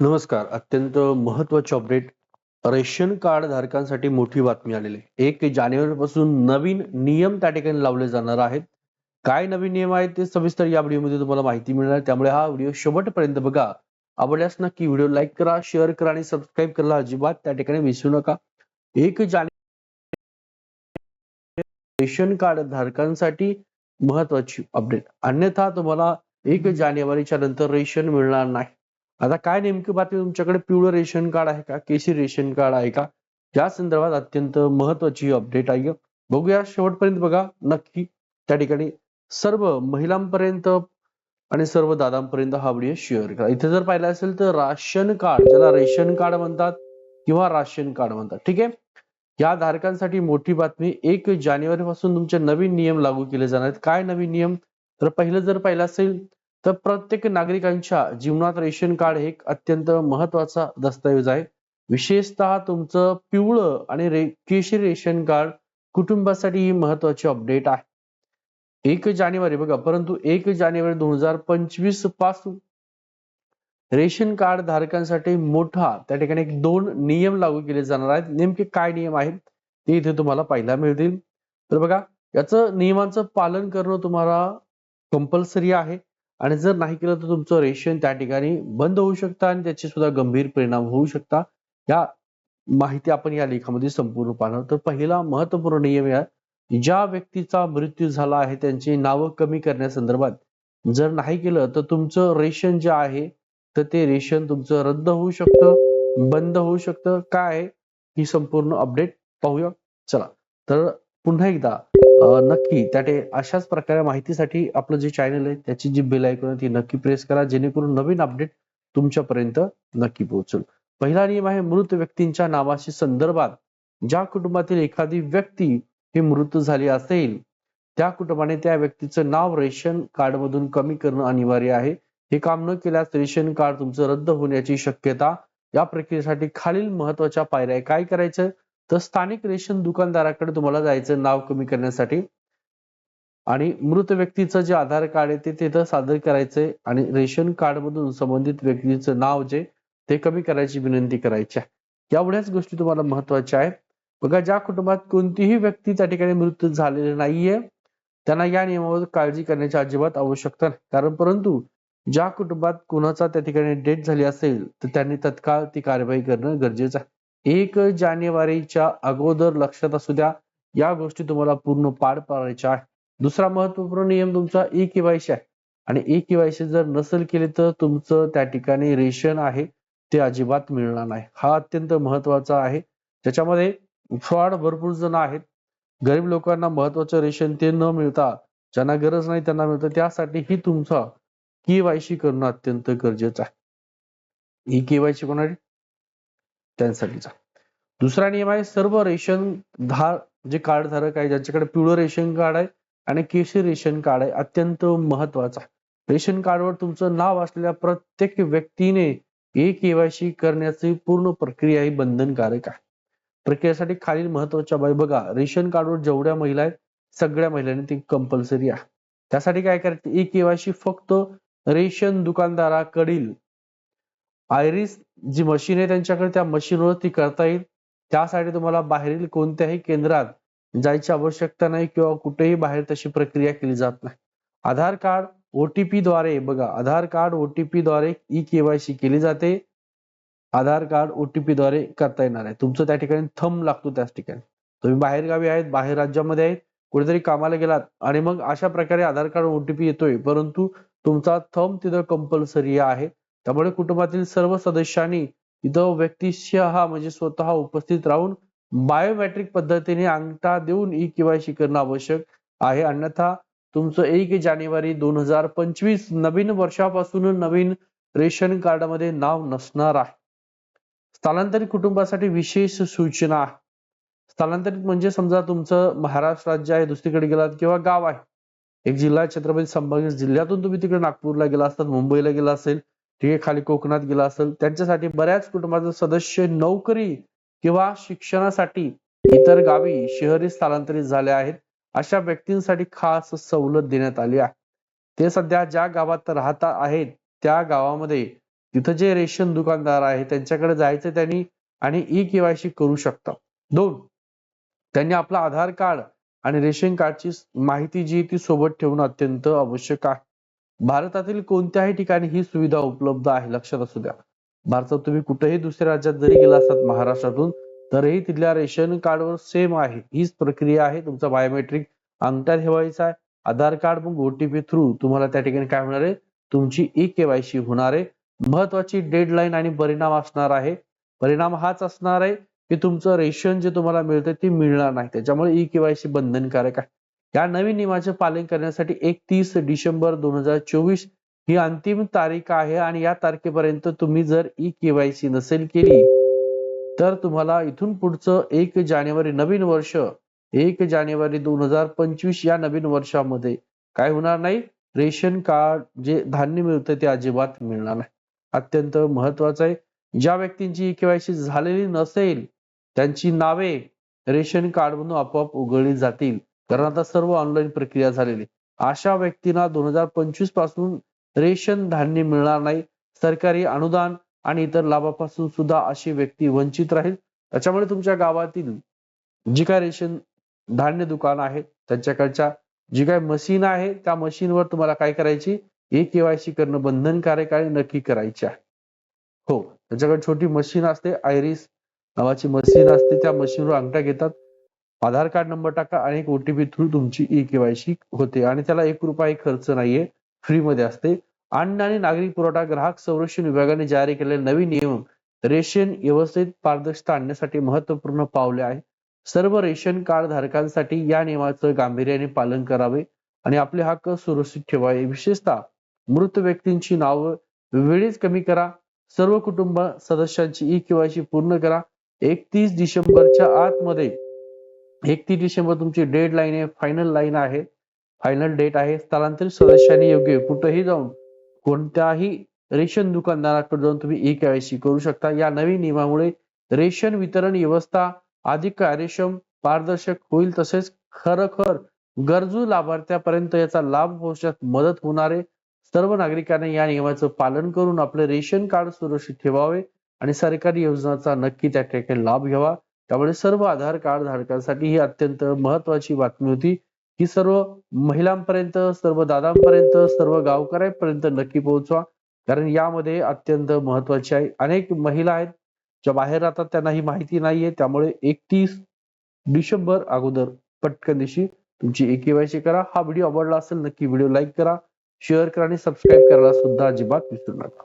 नमस्कार. अत्यंत महत्त्वाचे अपडेट रेशन कार्ड धारकांसाठी मोठी बातमी आलेली आहे. एक जानेवारी पासून नवीन नियम त्या ठिकाणी लावले जाणार आहेत. काय नवीन नियम आहेत ते सविस्तर या व्हिडिओमध्ये तुम्हाला माहिती मिळणार. त्यामुळे हा व्हिडिओ शेवटपर्यंत बघा. आवडल्यास नक्की व्हिडिओ लाईक करा शेअर करा आणि सबस्क्राईब करायला अजिबात त्या ठिकाणी विसरू नका. एक जानेवारी रेशन कार्ड धारकांसाठी महत्वाची अपडेट अन्यथा तुम्हाला एक जानेवारीच्या नंतर रेशन मिळणार नाही. आता काय नेमकी बातमी तुमच्याकडे? पिवळं रेशन कार्ड आहे का? केसी रेशन कार्ड आहे का? या संदर्भात अत्यंत महत्वाची अपडेट आहे. बघूया. शेवटपर्यंत बघा. नक्की त्या ठिकाणी सर्व महिलांपर्यंत आणि सर्व दादांपर्यंत हा व्हिडिओ शेअर करा. इथे जर पाहिलं असेल तर राशन कार्ड ज्याला रेशन कार्ड म्हणतात किंवा राशन कार्ड म्हणतात ठीक आहे? या धारकांसाठी मोठी बातमी एक जानेवारी पासून तुमचे नवीन नियम लागू केले जाणार आहेत. काय नवीन नियम? तर पहिलं जर पाहिलं असेल तर प्रत्येक नागरिकांच्या जीवनात रेशन कार्ड हे एक अत्यंत महत्त्वाचा दस्तऐवज आहे. विशेषतः तुमचं पिवळं आणि रे केशरी रेशन कार्ड कुटुंबासाठी ही महत्वाची अपडेट आहे. एक जानेवारी बघा परंतु एक जानेवारी दोन हजार पंचवीसपासून रेशन कार्ड धारकांसाठी मोठा त्या ठिकाणी एक दोन नियम लागू केले जाणार आहेत. नेमके काय नियम आहेत ते इथे तुम्हाला पाहायला मिळतील. तर बघा याचं नियमांचं पालन करणं तुम्हाला कंपल्सरी आहे. आणि जर नाही केलं तर तुमचं रेशन त्या ठिकाणी बंद होऊ शकतं आणि त्याचे सुद्धा गंभीर परिणाम होऊ शकता. या माहिती आपण या लेखामध्ये संपूर्ण पाहणार तर पहिला महत्त्वपूर्ण नियम या ज्या व्यक्तीचा मृत्यू झाला आहे त्यांची नावं कमी करण्यासंदर्भात जर नाही केलं तर तुमचं रेशन जे आहे तर ते रेशन तुमचं रद्द होऊ शकतं बंद होऊ शकतं. काय आहे? ही संपूर्ण अपडेट पाहूया. चला. तर पुन्हा एकदा नक्की. त्या अशाच प्रकारे माहितीसाठी आपलं जे चॅनल आहे त्याची जी बेल ऐकून ती नक्की प्रेस करा. जेणेकरून नवीन अपडेट तुमच्यापर्यंत नक्की पोहोचेल. पहिला नियम आहे मृत व्यक्तींच्या नावाशी संदर्भात ज्या कुटुंबातील एखादी व्यक्ती ही मृत झाली असेल त्या कुटुंबाने त्या व्यक्तीचं नाव रेशन कार्ड मधून कमी करणं अनिवार्य आहे. हे काम न केल्यास रेशन कार्ड तुमचं रद्द होण्याची शक्यता या प्रक्रियेसाठी खालील महत्त्वाच्या पायऱ्या काय करायचं? तर स्थानिक रेशन दुकानदाराकडे तुम्हाला जायचं नाव कमी करण्यासाठी. आणि मृत व्यक्तीचं जे आधार कार्ड आहे ते तिथं सादर करायचंय. आणि रेशन कार्ड मधून संबंधित व्यक्तीचं नाव जे ते कमी करायची विनंती करायची आहे. एवढ्याच गोष्टी तुम्हाला महत्त्वाच्या आहेत. बघा ज्या कुटुंबात कोणतीही व्यक्ती त्या ठिकाणी मृत्यू झालेली नाहीये त्यांना या नियमावर काळजी करण्याची अजिबात आवश्यकता नाही. कारण परंतु ज्या कुटुंबात कुणाचा त्या ठिकाणी डेथ झाली असेल तर त्यांनी तत्काळ ती कारवाई करणं गरजेचं आहे. एक जानेवारीच्या अगोदर लक्षात असू द्या या गोष्टी तुम्हाला पूर्ण पार पाडायच्या आहे दुसरा महत्त्वपूर्ण नियम तुमचा ई केवायसी आहे. आणि ई केवायसी जर नसेल केले तर तुमचं त्या ठिकाणी रेशन आहे ते अजिबात मिळणार नाही. हा अत्यंत महत्त्वाचा आहे. त्याच्यामध्ये फ्रॉड भरपूर जण आहेत. गरीब लोकांना महत्वाचं रेशन ते न मिळता ज्यांना गरज नाही त्यांना मिळतं त्यासाठी ही तुमचा केवायसी करणं अत्यंत गरजेचं आहे. ई केवायसी कोणासाठी? त्यांसाठीचा. दुसरा नियम आहे सर्व रेशन धार जे कार्ड धारक आहे ज्यांच्याकडे पिवळं रेशन कार्ड आहे आणि केशरी रेशन कार्ड आहे अत्यंत महत्त्वाचा रेशन कार्डवर तुमचं नाव असलेल्या प्रत्येक व्यक्तीने ए केवायसी करण्याची पूर्ण प्रक्रिया ही बंधनकारक आहे. प्रक्रियेसाठी खालील महत्त्वाच्या बाई बघा. रेशन कार्डवर जेवढ्या महिला आहेत सगळ्या महिलांनी ती कंपल्सरी आहे. त्यासाठी काय करायचं? ई केवायसी फक्त रेशन दुकानदाराकडील आयरिस जी मशीन आहे त्यांच्याकडे त्या मशीनवर ती करता येईल. त्यासाठी तुम्हाला बाहेरील कोणत्याही केंद्रात जायची आवश्यकता नाही किंवा कुठेही बाहेर तशी प्रक्रिया केली जात नाही. आधार कार्ड ओटीपी द्वारे बघा आधार कार्ड ओटीपी द्वारे ई केवायसी केली जाते. आधार कार्ड ओटीपी द्वारे करता येणार आहे. तुमचं त्या ठिकाणी थंब लागतो त्याच ठिकाणी. तुम्ही बाहेर गावी आहेत बाहेर राज्यामध्ये आहेत कुठेतरी कामाला गेलात आणि मग अशा प्रकारे आधार कार्ड ओटीपी येतोय. परंतु तुमचा थंब तिथं कंपल्सरी आहे. त्यामुळे कुटुंबातील सर्व सदस्यांनी इथं व्यक्तिशः म्हणजे स्वतः उपस्थित राहून बायोमॅट्रिक पद्धतीने अंगठा देऊन ई केवायसी करणं आवश्यक आहे. अन्यथा तुमचं एक जानेवारी दोन हजार पंचवीस नवीन वर्षापासून नवीन रेशन कार्डमध्ये नाव नसणार आहे. स्थलांतरित कुटुंबासाठी विशेष सूचना स्थलांतरित म्हणजे समजा तुमचं महाराष्ट्र राज्य आहे दुसरीकडे गेलात किंवा गाव आहे. एक जिल्हा छत्रपती संभाजी जिल्ह्यातून तुम्ही तिकडे नागपूरला गेला असतात मुंबईला गेला असेल ठीक आहे खाली कोकणात गेला असेल त्यांच्यासाठी बऱ्याच कुटुंबाचे सदस्य नोकरी किंवा शिक्षणासाठी इतर गावी शहरी स्थलांतरित झाले आहेत. अशा व्यक्तींसाठी खास सवलत देण्यात आली आहे. ते सध्या ज्या गावात राहता आहेत त्या गावामध्ये तिथं जे रेशन दुकानदार आहे त्यांच्याकडे जायचं त्यांनी आणि ई केवायसी करू शकता दोन त्यांनी आपलं आधार कार्ड आणि रेशन कार्डची माहिती जी ती सोबत ठेवणं अत्यंत आवश्यक आहे. भारतातील कोणत्याही ठिकाणी ही सुविधा उपलब्ध आहे लक्षात असू द्या. भारतात तुम्ही कुठेही दुसऱ्या राज्यात जरी गेला असतात महाराष्ट्रातून तरीही तिथल्या रेशन कार्डवर सेम आहे. हीच प्रक्रिया आहे. तुमचा बायोमेट्रिक अंगठा ठेवायचा आहे. आधार कार्ड मग ओटीपी थ्रू तुम्हाला त्या ठिकाणी काय होणार आहे? तुमची ई केवायसी होणार आहे. महत्वाची डेडलाईन आणि परिणाम असणार आहे. परिणाम हाच असणार आहे की तुमचं रेशन जे तुम्हाला मिळतं ते मिळणार नाही. त्याच्यामुळे ई केवायसी बंधनकारक आहे. या नवीन नियमाचे पालन करण्यासाठी एकतीस डिसेंबर दोन हजार चोवीस ही अंतिम तारीख आहे आणि या तारखेपर्यंत तुम्ही जर ई केवायसी नसेल केली तर तुम्हाला इथून पुढचं एक जानेवारी नवीन वर्ष एक जानेवारी दोन हजार पंचवीस या नवीन वर्षामध्ये काय होणार नाही. रेशन कार्ड जे धान्य मिळतं ते अजिबात मिळणार नाही. अत्यंत महत्वाचं आहे. ज्या व्यक्तींची केवायसी झालेली नसेल त्यांची नावे रेशन कार्ड मधून आपोआप उघडली जातील. कारण आता सर्व ऑनलाईन प्रक्रिया झालेली अशा व्यक्तींना दोन हजार पंचवीसपासून रेशन धान्य मिळणार नाही. सरकारी अनुदान आणि इतर लाभापासून सुद्धा अशी व्यक्ती वंचित राहील. त्याच्यामुळे तुमच्या गावातील जी काय रेशन धान्य दुकान आहेत त्यांच्याकडच्या जी काय मशीन आहे त्या मशीनवर तुम्हाला काय करायची? ए केवायसी करणं बंधनकारक आहे नक्की करायचे आहे. हो त्याच्याकडे छोटी मशीन असते आयरिस नावाची मशीन असते त्या मशीनवर अंगठा घेतात. आधार कार्ड नंबर टाका आणि एक ओटीपी थ्रू तुमची ई केवायसी होते. आणि त्याला एक रुपया खर्च नाहीये. फ्री मध्ये असते. अन्न आणि नागरिक पुरवठा ग्राहक संरक्षण विभागाने जारी केलेले नवीन नियम रेशन व्यवस्थित पारदर्शकता आणण्यासाठी महत्त्वपूर्ण पावले आहे सर्व रेशन कार्ड धारकांसाठी या नियमाचं गांभीर्याने पालन करावे आणि आपले हक्क सुरक्षित ठेवावे. विशेषतः मृत व्यक्तींची नावं वेळीच कमी करा. सर्व कुटुंब सदस्यांची ई केवायसी पूर्ण करा. एकतीस डिसेंबरच्या आतमध्ये एकतीस डिसेंबर तुमची डेड लाईन आहे फायनल लाईन आहे. फायनल डेट आहे. स्थलांतरित सदस्यांनी योग्य कुठेही जाऊन कोणत्याही रेशन दुकानदाराकडे जाऊन तुम्ही ई केवायसी करू शकता. या नवीन नियमामुळे रेशन वितरण व्यवस्था अधिक कार्यक्षम पारदर्शक होईल. तसेच खरोखर गरजू लाभार्थ्यापर्यंत याचा लाभ पोहोचण्यात मदत होणारे सर्व नागरिकांनी या नियमाचं पालन करून आपले रेशन कार्ड सुरक्षित ठेवावे आणि सरकारी योजनांचा नक्की त्या ठिकाणी लाभ घ्यावा. त्यामुळे सर्व आधार कार्ड धारकांसाठी ही अत्यंत महत्वाची बातमी होती. ही सर्व महिलांपर्यंत सर्व दादांपर्यंत सर्व गावकऱ्यांपर्यंत नक्की पोहोचवा. कारण यामध्ये अत्यंत महत्वाची आहे. अनेक महिला आहेत ज्या बाहेर राहतात त्यांना ही माहिती नाहीये. त्यामुळे एकतीस डिसेंबर अगोदर पटकन दिवशी तुमची ए केवायसी करा. हा व्हिडिओ आवडला असेल नक्की व्हिडिओ लाईक करा. शेअर करा आणि सबस्क्राईब करायला सुद्धा अजिबात विसरू नका.